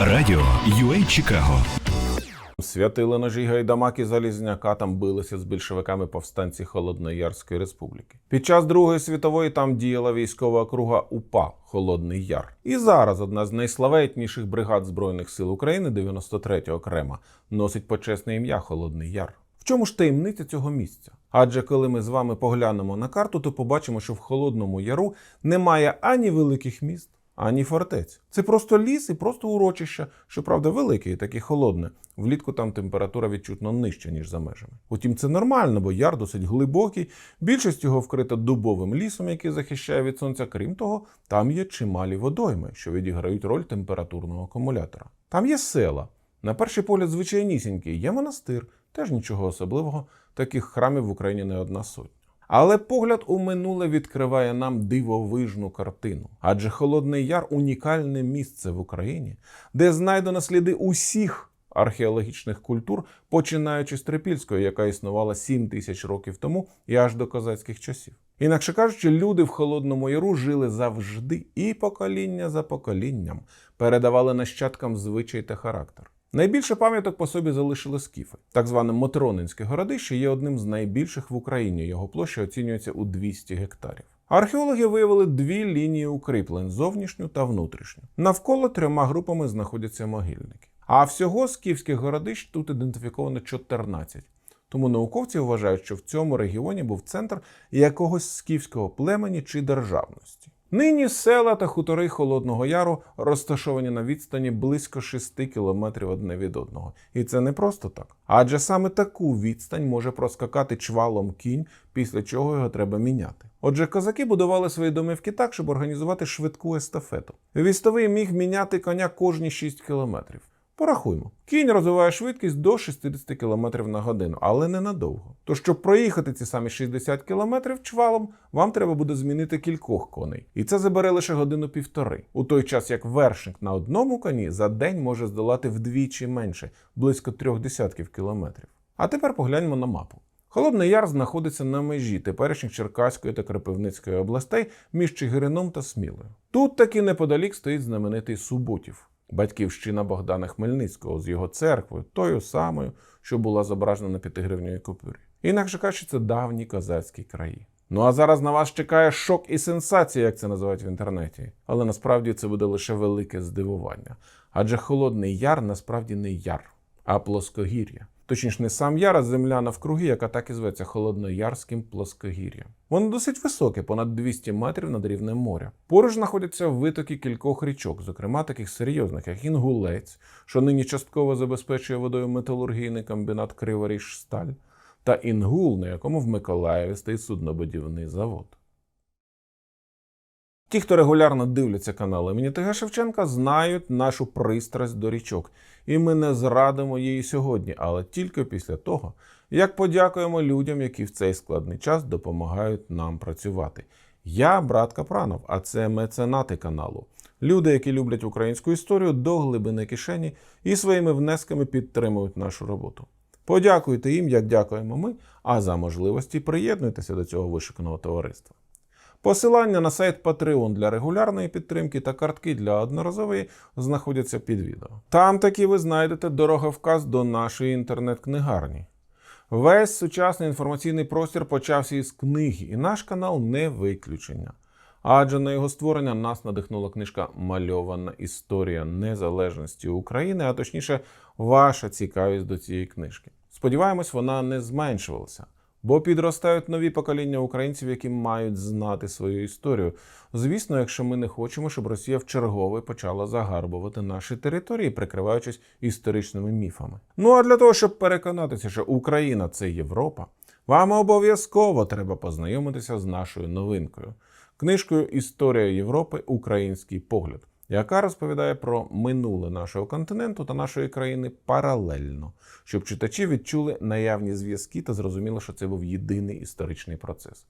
Радіо UA Чикаго. Святили ножі гайдамаки Залізняка там билися з більшовиками повстанці Холодноярської республіки. Під час Другої світової там діяла військова округа УПА Холодний Яр. І зараз одна з найславетніших бригад Збройних сил України, 93 окрема, носить почесне ім'я Холодний Яр. В чому ж таємниця цього місця? Адже коли ми з вами поглянемо на карту, то побачимо, що в Холодному Яру немає ані великих міст, ані фортець. Це просто ліс і просто урочище, щоправда, велике і таке холодне. Влітку там температура відчутно нижча, ніж за межами. Утім, це нормально, бо яр досить глибокий, більшість його вкрита дубовим лісом, який захищає від сонця. Крім того, там є чималі водойми, що відіграють роль температурного акумулятора. Там є села. На перший погляд, звичайнісінький, є монастир, теж нічого особливого, таких храмів в Україні не одна сотня. Але погляд у минуле відкриває нам дивовижну картину. Адже Холодний Яр унікальне місце в Україні, де знайдено сліди усіх археологічних культур, починаючи з Трипільської, яка існувала 7 тисяч років тому і аж до козацьких часів. Інакше кажучи, люди в Холодному Яру жили завжди і покоління за поколінням передавали нащадкам звичай та характер. Найбільше пам'яток по собі залишили скіфи. Так зване Мотронинське городище є одним з найбільших в Україні. Його площа оцінюється у 200 гектарів. Археологи виявили дві лінії укріплень зовнішню та внутрішню. Навколо трьома групами знаходяться могильники. А всього скіфських городищ тут ідентифіковано 14. Тому науковці вважають, що в цьому регіоні був центр якогось скіфського племені чи державності. Нині села та хутори Холодного Яру розташовані на відстані близько 6 кілометрів одне від одного. І це не просто так. Адже саме таку відстань може проскакати чвалом кінь, після чого його треба міняти. Отже, козаки будували свої домівки так, щоб організувати швидку естафету. Вістовий міг міняти коня кожні 6 кілометрів. Порахуймо. Кінь розвиває швидкість до 60 км на годину, але ненадовго. То щоб проїхати ці самі 60 км чвалом, вам треба буде змінити кількох коней. І це забере лише годину-півтори. У той час як вершник на одному коні за день може здолати вдвічі менше, близько трьох десятків кілометрів. А тепер погляньмо на мапу. Холодний Яр знаходиться на межі теперішніх Черкаської та Кропивницької областей між Чигирином та Смілою. Тут таки неподалік стоїть знаменитий Суботів, батьківщина Богдана Хмельницького з його церквою, тою самою, що була зображена на п'ятигривній купюрі. Інакше кажучи, це давні козацькі краї. Ну а зараз на вас чекає шок і сенсація, як це називають в інтернеті. Але насправді це буде лише велике здивування. Адже Холодний Яр насправді не яр, а плоскогір'я. Точніше, не сам яр, а земля навкруги, яка так і зветься Холодноярським плоскогір'ям. Воно досить високе, понад 200 метрів над рівнем моря. Поруч знаходяться витоки кількох річок, зокрема таких серйозних, як Інгулець, що нині частково забезпечує водою металургійний комбінат Криворіжсталь, та Інгул, на якому в Миколаєві стоїть суднобудівний завод. Ті, хто регулярно дивляться канал імені ТГ Шевченка, знають нашу пристрасть до річок, і ми не зрадимо її сьогодні, але тільки після того, як подякуємо людям, які в цей складний час допомагають нам працювати. Я брат Капранов, а це меценати каналу. Люди, які люблять українську історію до глибини кишені і своїми внесками підтримують нашу роботу. Подякуйте їм, як дякуємо ми, а за можливості приєднуйтеся до цього вишуканого товариства. Посилання на сайт Patreon для регулярної підтримки та картки для одноразової знаходяться під відео. Там таки ви знайдете дороговказ до нашої інтернет-книгарні. Весь сучасний інформаційний простір почався із книги, і наш канал не виключення. Адже на його створення нас надихнула книжка Мальована історія незалежності України, а точніше, ваша цікавість до цієї книжки. Сподіваємось, вона не зменшувалася. Бо підростають нові покоління українців, які мають знати свою історію. Звісно, якщо ми не хочемо, щоб Росія вчергове почала загарбувати наші території, прикриваючись історичними міфами. Ну а для того, щоб переконатися, що Україна це Європа, вам обов'язково треба познайомитися з нашою новинкою книжкою Історія Європи Український погляд яка розповідає про минуле нашого континенту та нашої країни паралельно, щоб читачі відчули наявні зв'язки та зрозуміли, що це був єдиний історичний процес.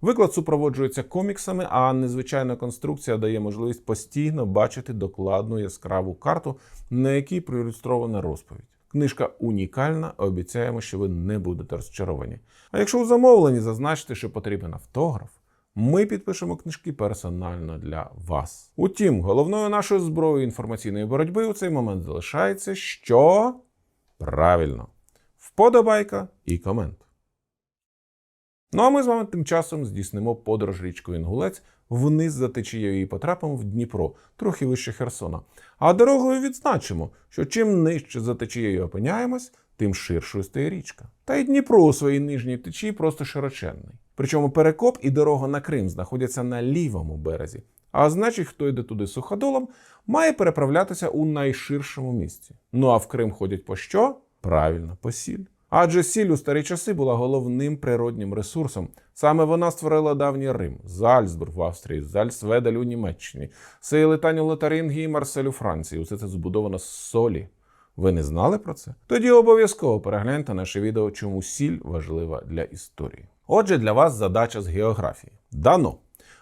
Виклад супроводжується коміксами, а незвичайна конструкція дає можливість постійно бачити докладну яскраву карту, на якій проілюстрована розповідь. Книжка унікальна, обіцяємо, що ви не будете розчаровані. А якщо у замовленні зазначите, що потрібен автограф, Ми підпишемо книжки персонально для вас. Утім, головною нашою зброєю інформаційної боротьби у цей момент залишається що правильно вподобайка і комент. Ну а ми з вами тим часом здійснимо подорож річкою Інгулець вниз за течією і потрапимо в Дніпро, трохи вище Херсона. А дорогою відзначимо, що чим нижче за течією опиняємось, тим ширшою стає річка. Та й Дніпро у своїй нижній течії просто широченний. Причому перекоп і дорога на Крим знаходяться на лівому березі. А значить, хто йде туди суходолом, має переправлятися у найширшому місці. Ну а в Крим ходять по що? Правильно, по сіль. Адже сіль у старі часи була головним природнім ресурсом. Саме вона створила давній Рим, Зальцбург в Австрії, Зальцведель у Німеччині, Сейлетань у Лотарингії і Марсель у Франції. Усе це збудовано з солі. Ви не знали про це? Тоді обов'язково перегляньте наше відео, чому сіль важлива для історії. Отже, для вас задача з географії. Дано.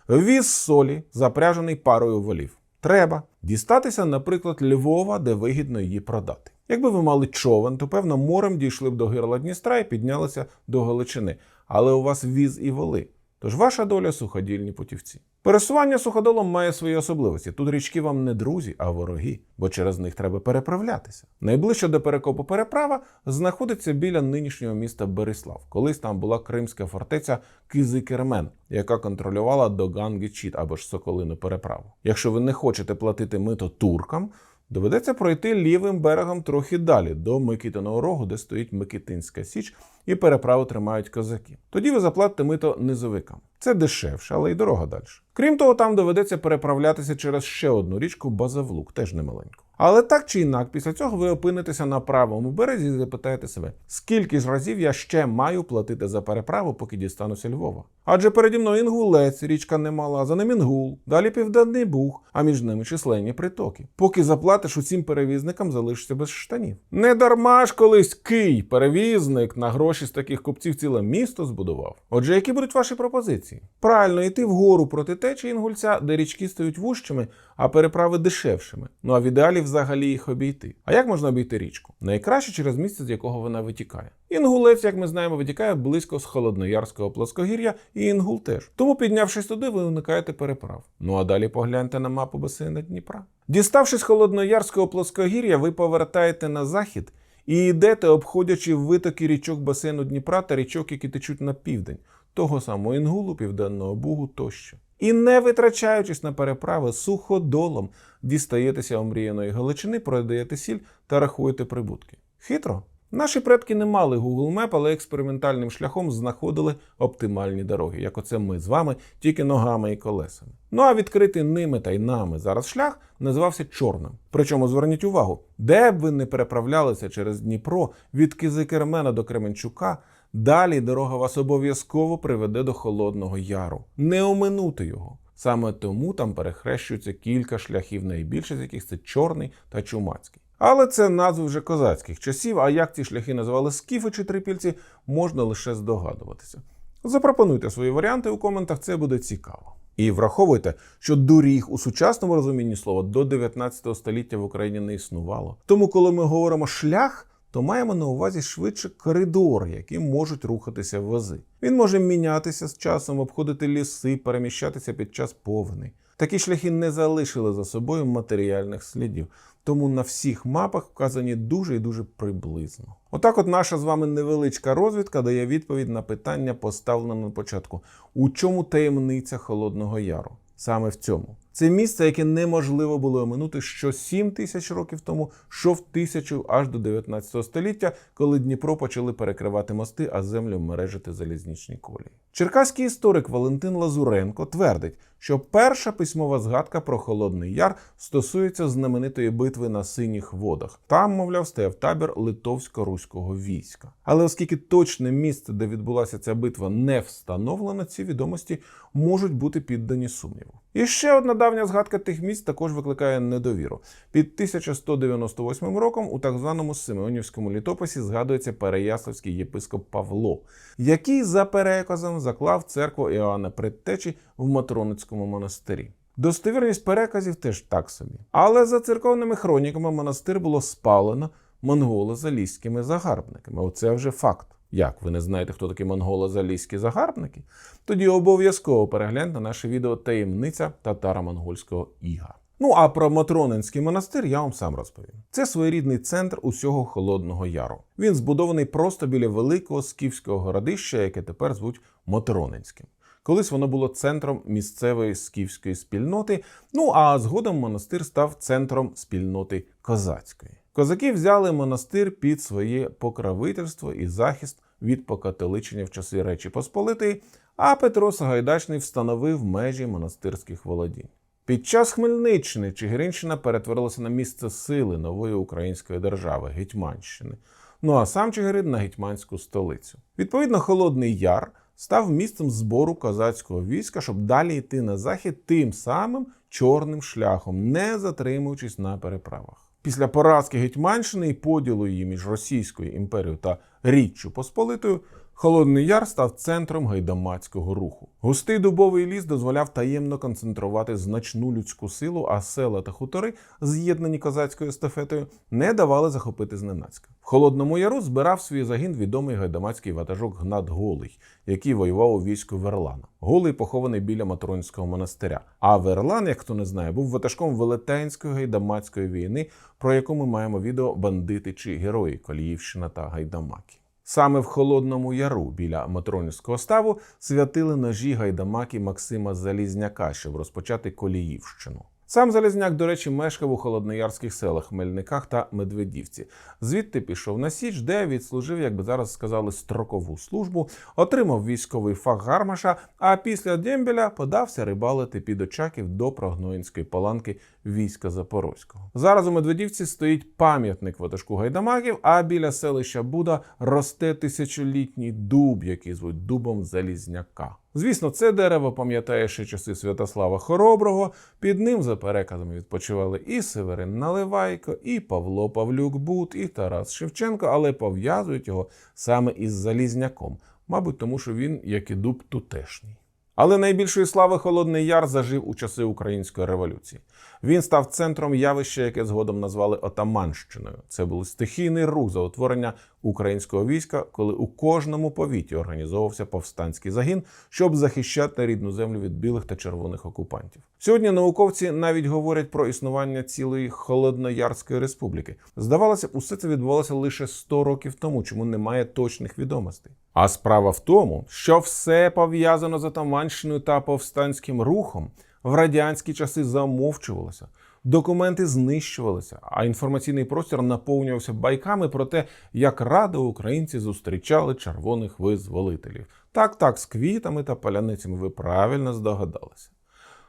Віз солі, запряжений парою волів. Треба дістатися, наприклад, Львова, де вигідно її продати. Якби ви мали човен, то певно морем дійшли б до гирла Дністра і піднялися до Галичини. Але у вас віз і воли. Тож ваша доля суходільні путівці. Пересування суходолом має свої особливості. Тут річки вам не друзі, а вороги, бо через них треба переправлятися. Найближче до перекопу переправа знаходиться біля нинішнього міста Берислав. Колись там була кримська фортеця Кизикермен, яка контролювала Доган-Гечіт або ж Соколину переправу. Якщо ви не хочете платити мито туркам, доведеться пройти лівим берегом трохи далі до Микитиного рогу, де стоїть Микитинська Січ, і переправу тримають козаки. Тоді ви заплатите мито низовикам. Це дешевше, але й дорога далі. Крім того, там доведеться переправлятися через ще одну річку Базавлук, теж немаленьку. Але так чи інак, після цього ви опинитеся на правому березі і запитаєте себе, скільки ж разів я ще маю платити за переправу, поки дістануся Львова? Адже переді мною інгулець, річка немала, за ним інгул, далі південний буг, а між ними численні притоки. Поки заплатиш усім перевізникам, залишишся без штанів. Не дарма ж колись кий, перевізник на гроші з таких купців ціле місто збудував. Отже, які будуть ваші пропозиції? Правильно, йти вгору проти течії інгульця, де річки стають вужчими, а переправи дешевшими. Ну а в ідеалі взагалі їх обійти. А як можна обійти річку? Найкраще через місце, з якого вона витікає. Інгулець, як ми знаємо, витікає близько з холодноярського плоскогір'я, і Інгул теж. Тому, піднявшись туди, ви уникаєте переправ. Ну а далі погляньте на мапу басейну Дніпра. Діставшись холодноярського плоскогір'я, ви повертаєте на захід і йдете, обходячи витоки річок басейну Дніпра та річок, які течуть на південь, того самого Інгулу, Південного Бугу тощо. І не витрачаючись на переправи, суходолом дістаєтеся омріяної Галичини, продаєте сіль та рахуєте прибутки. Хитро. Наші предки не мали Google Map, але експериментальним шляхом знаходили оптимальні дороги, як оце ми з вами, тільки ногами і колесами. Ну а відкритий ними та й нами зараз шлях називався Чорним. Причому зверніть увагу, де б ви не переправлялися через Дніпро від Кизикермена до Кременчука, далі дорога вас обов'язково приведе до Холодного Яру. Не оминути його. Саме тому там перехрещується кілька шляхів, найбільше з яких це чорний та чумацький. Але це назви вже козацьких часів, а як ці шляхи називали скіфи чи трипільці, можна лише здогадуватися. Запропонуйте свої варіанти у коментах, це буде цікаво. І враховуйте, що доріг у сучасному розумінні слова до 19 століття в Україні не існувало. Тому, коли ми говоримо шлях, то маємо на увазі швидше коридор, яким можуть рухатися вози. Він може мінятися з часом, обходити ліси, переміщатися під час повені. Такі шляхи не залишили за собою матеріальних слідів, тому на всіх мапах вказані дуже і дуже приблизно. Отак, от наша з вами невеличка розвідка дає відповідь на питання, поставлене на початку: у чому таємниця Холодного Яру? Саме в цьому. Це місце, яке неможливо було оминути що 7 тисяч років тому, що в тисячу аж до 19 століття, коли Дніпро почали перекривати мости, а землю мережити залізничні колії. Черкаський історик Валентин Лазуренко твердить, що перша письмова згадка про Холодний Яр стосується знаменитої битви на синіх водах. Там, мовляв, стояв табір литовсько-руського війська. Але оскільки точне місце, де відбулася ця битва, не встановлено, ці відомості можуть бути піддані сумніву. І ще одна давня згадка тих місць також викликає недовіру. Під 1198 роком у так званому Симеонівському літописі згадується переяславський єпископ Павло, який за переказом заклав церкву Іоанна Предтечі в Матроницькому монастирі. Достовірність переказів теж так собі. Але за церковними хроніками монастир було спалено монголо-залізькими загарбниками. Оце вже факт. Як ви не знаєте, хто такі монголо-залізькі загарбники? Тоді обов'язково перегляньте наше відео Таємниця татаро-монгольського іга. Ну а про Матронинський монастир я вам сам розповім. Це своєрідний центр усього Холодного Яру. Він збудований просто біля великого скіфського городища, яке тепер звуть Матронинським. Колись воно було центром місцевої скіфської спільноти. Ну а згодом монастир став центром спільноти козацької. Козаки взяли монастир під своє покровительство і захист від покатоличення в часи Речі Посполитої, а Петро Сагайдачний встановив межі монастирських володінь. Під час Хмельниччини Чигиринщина перетворилася на місце сили нової української держави Гетьманщини. Ну а сам Чигирин на гетьманську столицю. Відповідно, Холодний Яр став місцем збору козацького війська, щоб далі йти на захід тим самим чорним шляхом, не затримуючись на переправах. Після поразки Гетьманщини і поділу її між Російською імперією та Річчю Посполитою, Холодний Яр став центром гайдамацького руху. Густий дубовий ліс дозволяв таємно концентрувати значну людську силу, а села та хутори, з'єднані козацькою естафетою, не давали захопити зненацька. В Холодному Яру збирав свій загін відомий гайдамацький ватажок Гнат Голий, який воював у війську Верлана. Голий похований біля Матронського монастиря. А Верлан, як хто не знає, був ватажком Велетенської гайдамацької війни, про яку ми маємо відео бандити чи герої Коліївщина та Гайдамаки. Саме в Холодному Яру біля Матронівського ставу святили ножі гайдамаки Максима Залізняка, щоб розпочати Коліївщину. Сам Залізняк, до речі, мешкав у холодноярських селах Мельниках та Медведівці. Звідти пішов на Січ, де відслужив, як би зараз сказали, строкову службу, отримав військовий фах гармаша, а після Дембеля подався рибалити під Очаків до Прогноїнської паланки війська Запорозького. Зараз у Медведівці стоїть пам'ятник ватажку гайдамаків, а біля селища Буда росте тисячолітній дуб, який звуть дубом Залізняка. Звісно, це дерево пам'ятає ще часи Святослава Хороброго. Під ним, за переказами, відпочивали і Северин Наливайко, і Павло Павлюк Бут, і Тарас Шевченко, але пов'язують його саме із Залізняком, мабуть, тому що він, як і дуб, тутешній. Але найбільшої слави Холодний Яр зажив у часи Української революції. Він став центром явища, яке згодом назвали Отаманщиною. Це був стихійний рух за утворення українського війська, коли у кожному повіті організовувався повстанський загін, щоб захищати рідну землю від білих та червоних окупантів. Сьогодні науковці навіть говорять про існування цілої холодноярської республіки. Здавалося б, усе це відбувалося лише 100 років тому, чому немає точних відомостей. А справа в тому, що все пов'язано з Отаманщиною та повстанським рухом в радянські часи замовчувалося. Документи знищувалися, а інформаційний простір наповнювався байками про те, як радо українці зустрічали червоних визволителів. Так, так, з квітами та паляницями ви правильно здогадалися.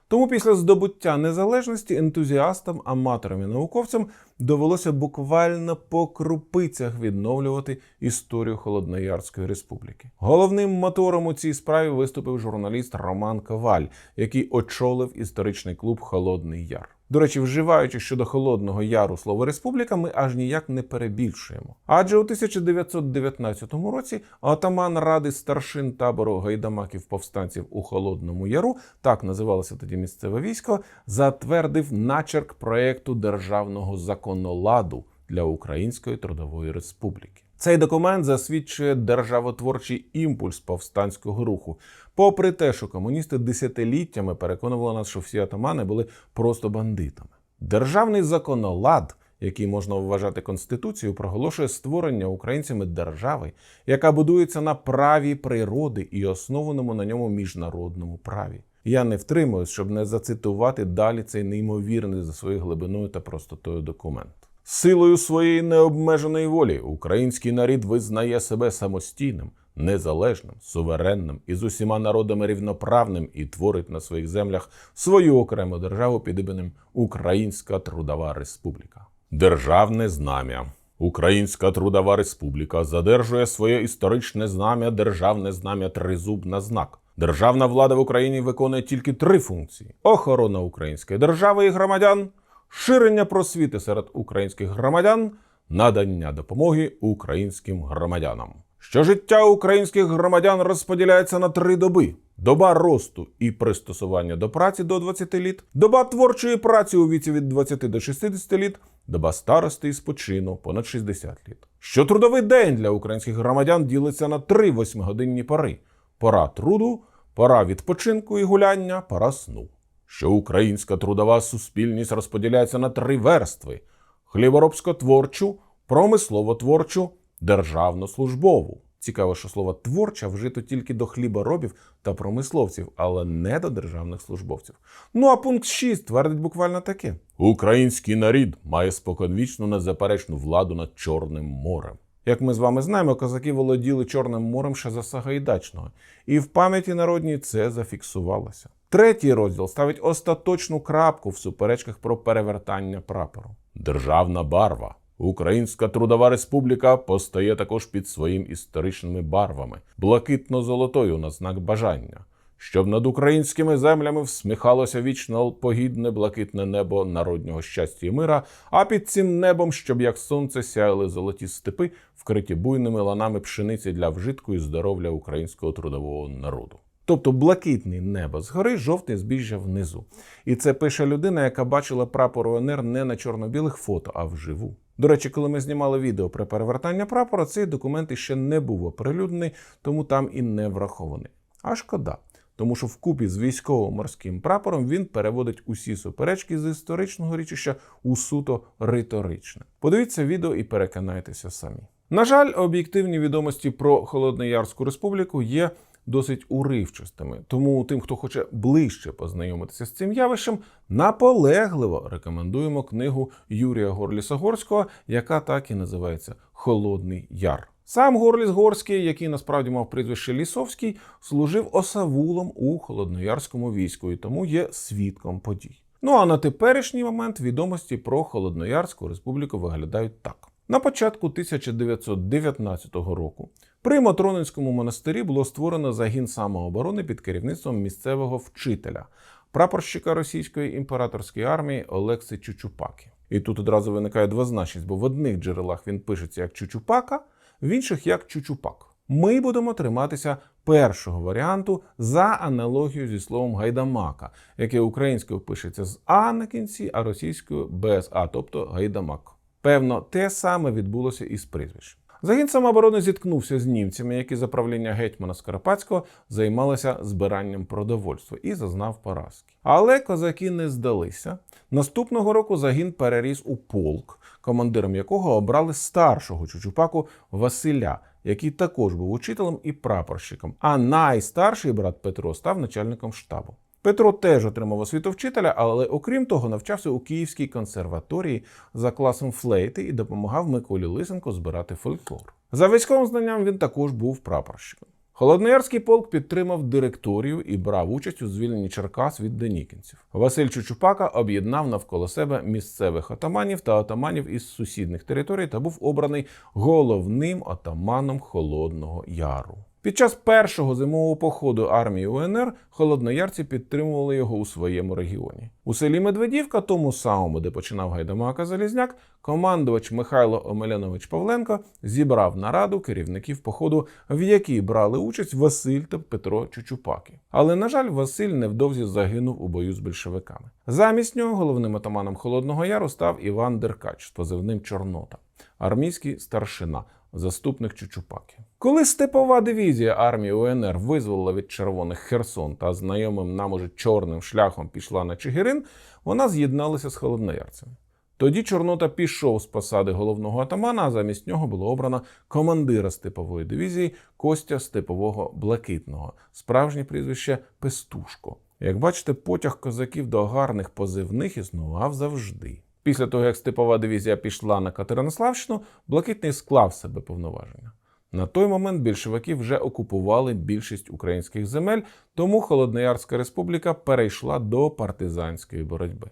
Тому після здобуття незалежності ентузіастам, аматорам і науковцям довелося буквально по крупицях відновлювати історію Холодноярської республіки. Головним мотором у цій справі виступив журналіст Роман Коваль, який очолив історичний клуб Холодний Яр. До речі, вживаючи щодо Холодного Яру слово республіка, ми аж ніяк не перебільшуємо. Адже у 1919 році отаман ради старшин табору гайдамаків повстанців у Холодному Яру, так називалося тоді місцеве військо, затвердив начерк проекту державного законоладу для Української Трудової Республіки. Цей документ засвідчує державотворчий імпульс повстанського руху. Попри те, що комуністи десятиліттями переконували нас, що всі атамани були просто бандитами. Державний законолад, який можна вважати конституцією, проголошує створення українцями держави, яка будується на праві природи і основаному на ньому міжнародному праві. Я не втримуюсь, щоб не зацитувати далі цей неймовірний за своєю глибиною та простотою документ. Силою своєї необмеженої волі український нарід визнає себе самостійним, незалежним, суверенним і з усіма народами рівноправним і творить на своїх землях свою окрему державу під іменем Українська Трудова Республіка. Державне знам'я. Українська Трудова Республіка задержує своє історичне знам'я, державне знам'я тризуб на знак. Державна влада в Україні виконує тільки три функції: охорона української держави і громадян, ширення просвіти серед українських громадян, надання допомоги українським громадянам. Що життя українських громадян розподіляється на три доби: доба росту і пристосування до праці до 20 літ, доба творчої праці у віці від 20 до 60 літ, доба старости і спочину понад 60 літ. що трудовий день для українських громадян ділиться на три восьмигодинні пори: пора труду, пора відпочинку і гуляння, пора сну. Що українська трудова суспільність розподіляється на три верстви: хліборобсько-творчу, промислово-творчу, державно-службову. Цікаво, що слово творча вжито тільки до хліборобів та промисловців, але не до державних службовців. Ну а пункт 6 твердить буквально таке: Український нарід має споконвічну незаперечну владу над Чорним морем. Як ми з вами знаємо, козаки володіли Чорним морем ще за Сагайдачного, і в пам'яті народній це зафіксувалося. Третій розділ ставить остаточну крапку в суперечках про перевертання прапору. Державна барва. Українська трудова республіка постає також під своїм історичними барвами, блакитно-золотою на знак бажання, щоб над українськими землями всміхалося вічно погідне блакитне небо народнього щастя і мира, а під цим небом, щоб як сонце сяяли золоті степи, вкриті буйними ланами пшениці для вжитку і здоров'я українського трудового народу. Тобто блакитний небо згори, жовте збіжжя внизу. І це пише людина, яка бачила прапор УНР не на чорно-білих фото, а вживу. До речі, коли ми знімали відео про перевертання прапора, цей документ іще не був оприлюднений, тому там і не врахований. А шкода. Тому що вкупі з військово-морським прапором він переводить усі суперечки з історичного річища у суто риторичне. Подивіться відео і переконайтеся самі. На жаль, об'єктивні відомості про Холодноярську республіку є досить уривчастими. Тому тим, хто хоче ближче познайомитися з цим явищем, наполегливо рекомендуємо книгу Юрія Горліса-Горського, яка так і називається Холодний Яр. Сам Горліс Горський, який насправді мав прізвище Лісовський, служив осавулом у холодноярському війську і тому є свідком подій. Ну а на теперішній момент відомості про Холодноярську республіку виглядають так. На початку 1919 року при Матронинському монастирі було створено загін самооборони під керівництвом місцевого вчителя, прапорщика російської імператорської армії Олекси Чучупаки. І тут одразу виникає двозначність, бо в одних джерелах він пишеться як Чучупака, в інших як Чучупак. Ми будемо триматися першого варіанту за аналогією зі словом гайдамака, яке українською пишеться з А на кінці, а російською без А, тобто гайдамак. Певно, те саме відбулося і з прізвищем. Загін самооборони зіткнувся з німцями, які за правління гетьмана Скоропадського займалися збиранням продовольства і зазнав поразки. Але козаки не здалися. Наступного року загін переріс у полк, командиром якого обрали старшого чучупаку Василя, який також був учителем і прапорщиком. А найстарший брат Петро став начальником штабу. Петро теж отримав освіту вчителя, але окрім того, навчався у Київській консерваторії за класом флейти і допомагав Миколі Лисенко збирати фольклор. За військовим знанням він також був прапорщиком. Холодноярський полк підтримав директорію і брав участь у звільненні Черкас від денікінців. Василь Чучупака об'єднав навколо себе місцевих отаманів та отаманів із сусідних територій та був обраний головним отаманом Холодного Яру. Під час першого зимового походу армії УНР холодноярці підтримували його у своєму регіоні. У селі Медведівка, тому самому, де починав гайдамака Залізняк, командувач Михайло Омелянович Павленко зібрав нараду керівників походу, в якій брали участь Василь та Петро Чучупаки. Але, на жаль, Василь невдовзі загинув у бою з большевиками. Замість нього головним атаманом Холодного Яру став Іван Деркач з позивним Чорнота, армійський старшина заступник Чучупаки. Коли степова дивізія армії УНР визволила від червоних Херсон та знайомим нам уже чорним шляхом пішла на Чигирин, вона з'єдналася з холодноярцями. Тоді Чорнота пішов з посади головного атамана, а замість нього було обрано командира степової дивізії Костя Степового Блакитного, справжнє прізвище Пестушко. Як бачите, потяг козаків до гарних позивних існував завжди. Після того, як степова дивізія пішла на Катеринославщину, Блакитний склав себе повноваження. На той момент більшовики вже окупували більшість українських земель, тому Холодноярська республіка перейшла до партизанської боротьби.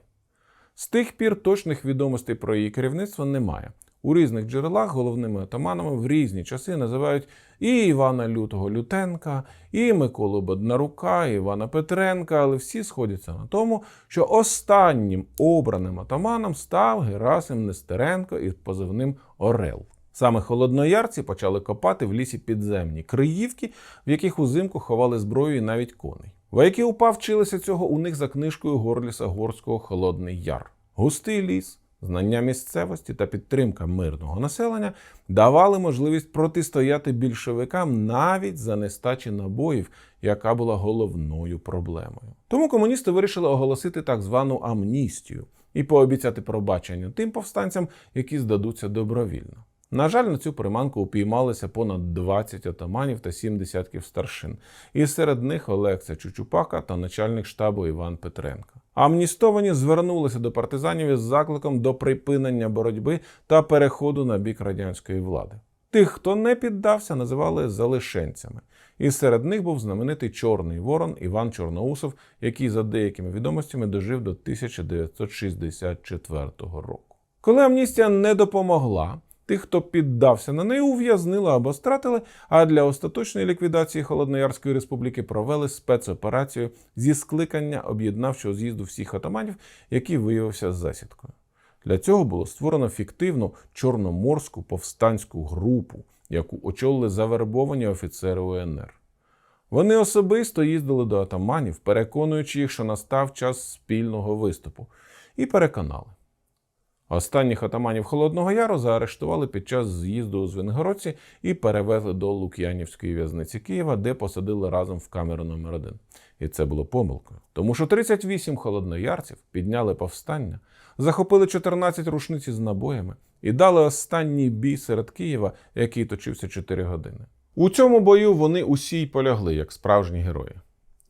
З тих пір точних відомостей про її керівництво немає. У різних джерелах головними отаманами в різні часи називають і Івана Лютого Лютенка, і Миколу Боднарука, і Івана Петренка, але всі сходяться на тому, що останнім обраним отаманом став Герасим Нестеренко із позивним Орел. Саме холодноярці почали копати в лісі підземні криївки, в яких узимку ховали зброю і навіть коней. Вояки УПА вчилися цього у них за книжкою Горліса Горського Холодний Яр. Густий ліс, Знання місцевості та підтримка мирного населення давали можливість протистояти більшовикам навіть за нестачі набоїв, яка була головною проблемою. Тому комуністи вирішили оголосити так звану амністію і пообіцяти пробачення тим повстанцям, які здадуться добровільно. На жаль, на цю приманку упіймалися понад 20 отаманів та 7 десятків старшин, і серед них Олекса Чучупака та начальник штабу Іван Петренко. Амністовані звернулися до партизанів із закликом до припинення боротьби та переходу на бік радянської влади. Тих, хто не піддався, називали залишенцями. І серед них був знаменитий Чорний Ворон Іван Чорноусов, який за деякими відомостями дожив до 1964 року. Коли амністія не допомогла, тих, хто піддався на неї, ув'язнили або стратили, а для остаточної ліквідації Холодноярської республіки провели спецоперацію зі скликання об'єднавчого з'їзду всіх отаманів, який виявився засідкою. Для цього було створено фіктивну чорноморську повстанську групу, яку очолили завербовані офіцери УНР. Вони особисто їздили до атаманів, переконуючи їх, що настав час спільного виступу, і переконали. Останніх атаманів Холодного Яру заарештували під час з'їзду у Звенигородці і перевезли до Лук'янівської в'язниці Києва, де посадили разом в камеру номер 1 І це було помилкою, тому що 38 холодноярців підняли повстання, захопили 14 рушниць з набоями і дали останній бій серед Києва, який точився 4 години. У цьому бою вони усі й полягли, як справжні герої.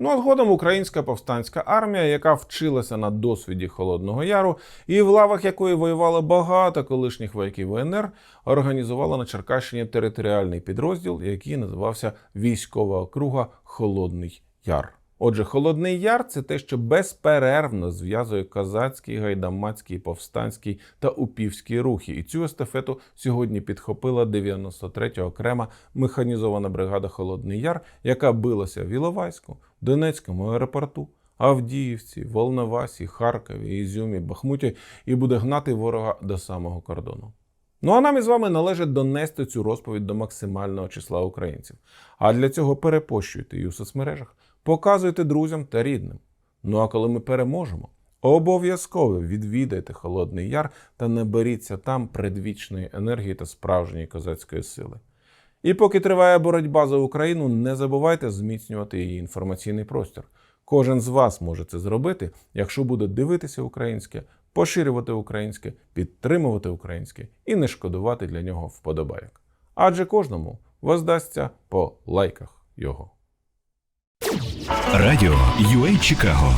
Ну а згодом українська повстанська армія, яка вчилася на досвіді Холодного Яру, і в лавах якої воювало багато колишніх вояків ВНР, організувала на Черкащині територіальний підрозділ, який називався Військова округа Холодний Яр. Отже, Холодний Яр це те, що безперервно зв'язує козацький, гайдамацький, повстанський та упівський рухи. І цю естафету сьогодні підхопила 93-я окрема механізована бригада Холодний Яр, яка билася в Іловайську, Донецькому аеропорту, Авдіївці, Волновасі, Харкові, Ізюмі, Бахмуті і буде гнати ворога до самого кордону. Ну а нам із вами належить донести цю розповідь до максимального числа українців. А для цього перепощуйте її у соцмережах, показуйте друзям та рідним. Ну а коли ми переможемо, обов'язково відвідайте Холодний Яр та наберіться там предвічної енергії та справжньої козацької сили. І поки триває боротьба за Україну, не забувайте зміцнювати її інформаційний простір. Кожен з вас може це зробити, якщо буде дивитися українське, поширювати українське, підтримувати українське і не шкодувати для нього вподобайок. Адже кожному воздасться по лайках його. Радіо UA Чикаго